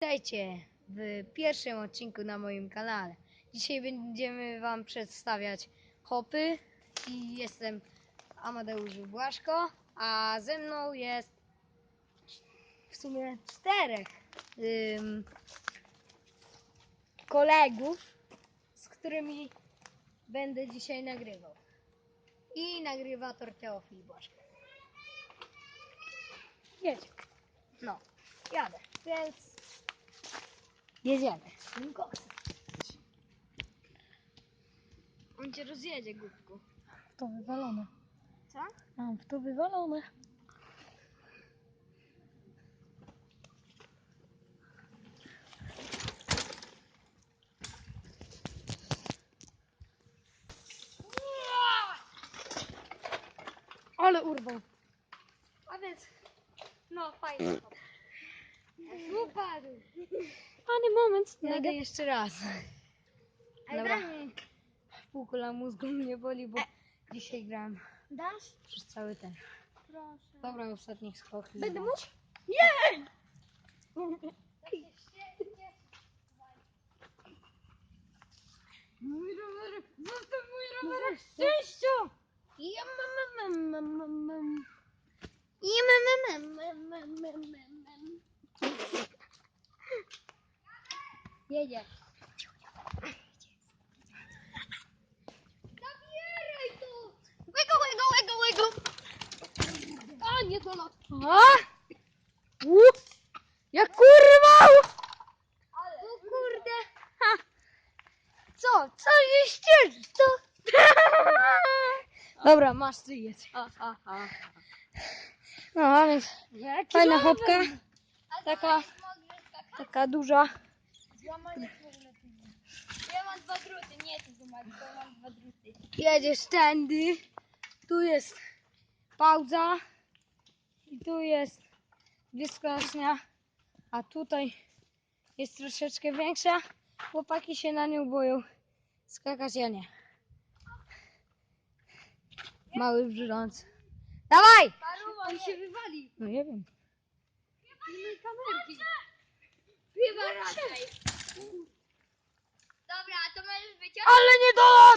Witajcie w pierwszym odcinku na moim kanale. Dzisiaj będziemy Wam przedstawiać hopy i jestem Amadeusz Błaszko, a ze mną jest w sumie czterech ym, kolegów, z którymi będę dzisiaj nagrywał. I nagrywator Teofil Błaszko. Jedź. No, jadę. Więc jedziemy. Koksem. On cię rozjedzie, głupku. W to wywalone. Co? Mam w to wywalone. Ale urwał. A więc, no fajnie. Upadł. Fany moment. Jadę jeszcze raz. Dobra. Półkula mózgu mnie boli, bo dzisiaj grałem Dasz? przez cały ten. Proszę. Dobra, ostatni skok. Będę mógł? Nie! Mój rower, zostaw mój Szczęściu! Ja mam, mam, mam, mam, mam. Mam, mam, mam, mam, mam, mam, mam. Jedzie. Zabieraj to! Łego, łego, łego, łego! A, nie to lot. A! Jak kurwał! O kurde. Ha! Co? Co jeście? Co? Dobra, masz ty jedz. No, a więc fajna hopka. Taka, taka duża. Ja mam dwa druty, nie ty zobacz, to mam dwa druty. Jedziesz tędy. Tu jest pauza. I tu jest wyskocznia. A tutaj jest troszeczkę większa. Chłopaki się na nią boją. Skakać ja nie. Mały brzdąc. Dawaj! On się wywali. No nie wiem. Pilnuj kamerki. Chyba raczej. Dobra, to możesz wyciągnąć. Ale nie dolot!